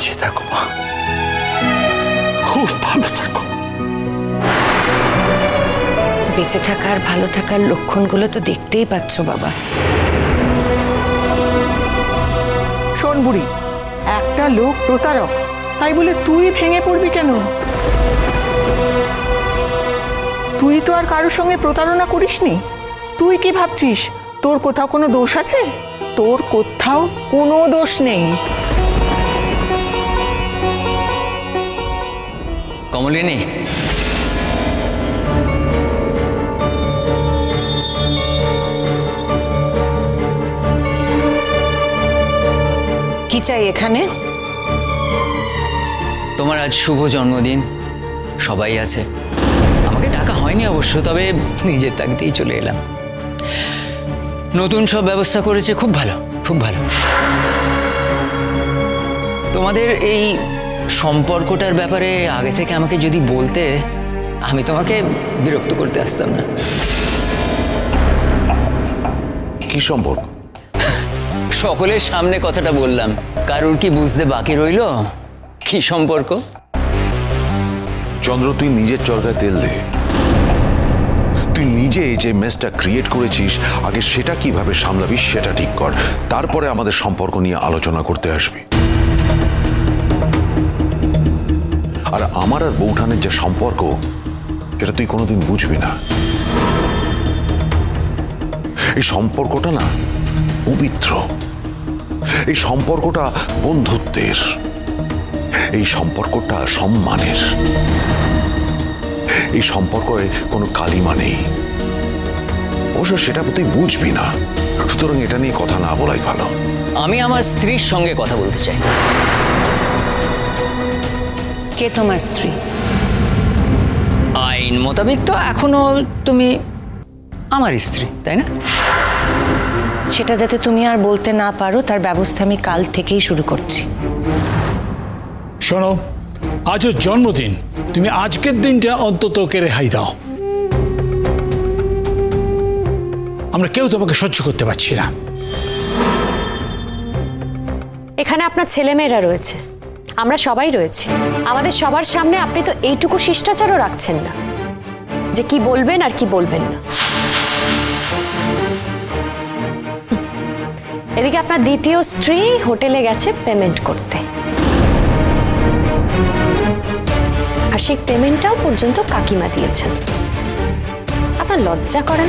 বেঁচে থাকো মা খুব ভালো থাকো বেঁচে থাকার ভালো থাকার লক্ষণগুলো তো দেখতেই পাচ্ছ বাবা। শোন বুড়ি একটা লোক প্রতারক। তাই বলে তুই ভেঙে পড়বি কেন? তুই তো আর কারোর সঙ্গে প্রতারণা করিসনি। তুই কি ভাবছিস তোর কোথাও কোনো দোষ আছে? তোর কোথাও কোনো দোষ নেই। কমলিনী। কি চাই এখানে? তোমার আজ শুভ জন্মদিন। সবাই আছে। আমাকে ডাকা হয়নি অবশ্য তবে নিজের তাগিতেই চলে এলাম। নতুন সব ব্যবস্থা করেছে খুব ভালো খুব ভালো। তোমাদের এই সম্পর্কটার ব্যাপারে আগে থেকে আমাকে যদি বলতে আমি তোমাকে বিরক্ত করতে আসতাম না। কি সম্পর্ক? সকলের সামনে কথাটা বললাম। কারুর কি বুঝতে বাকি রইল? কি সম্পর্ক? চন্দ্র তুই নিজের চরকায় তেল দে। তুই নিজে যে মেসটা ক্রিয়েট করেছিস আগে সেটা কীভাবে সামলাবি সেটা ঠিক কর। তারপরে আমাদের সম্পর্ক নিয়ে আলোচনা করতে আসবি। আর আমার আর বৌঠানের যে সম্পর্ক, এটা তুই কোনোদিন বুঝবি না। এই সম্পর্কটা না পবিত্র। এই সম্পর্কটা বন্ধুত্বের। এই সম্পর্কটা সম্মানের। এই সম্পর্কে কোনো কালিমা নেই। অবশ্য সেটা তুই বুঝবি না। সুতরাং এটা নিয়ে কথা না বলাই ভালো। আমি আমার স্ত্রীর সঙ্গে কথা বলতে চাই। কে তোমার স্ত্রী? আইন মোতাবেক তো এখনও তুমি আমার স্ত্রী তাই না? সেটা যাতে তুমি আর বলতে না পারো তার ব্যবস্থা আমি কাল থেকেই শুরু করছি। শোনো আজ ওর জন্মদিন। তুমি আজকের দিনটা অন্তত ওকে রেহাই দাও। আমরা কেউ তোমাকে সহ্য করতে পারছি না। এখানে আপনার ছেলেমেয়েরা রয়েছে। আমরা সবাই রয়েছি। আমাদের সবার সামনে আপনি তো এইটুকু শিষ্টাচারও রাখছেন না। যে কি বলবেন আর কি বলবেন না। এদিকে আপনার দ্বিতীয় স্ত্রী হোটেলে গেছে পেমেন্ট করতে। আর সেই পেমেন্টটাও পর্যন্ত কাকিমা দিয়েছেন। আপনার লজ্জা করেন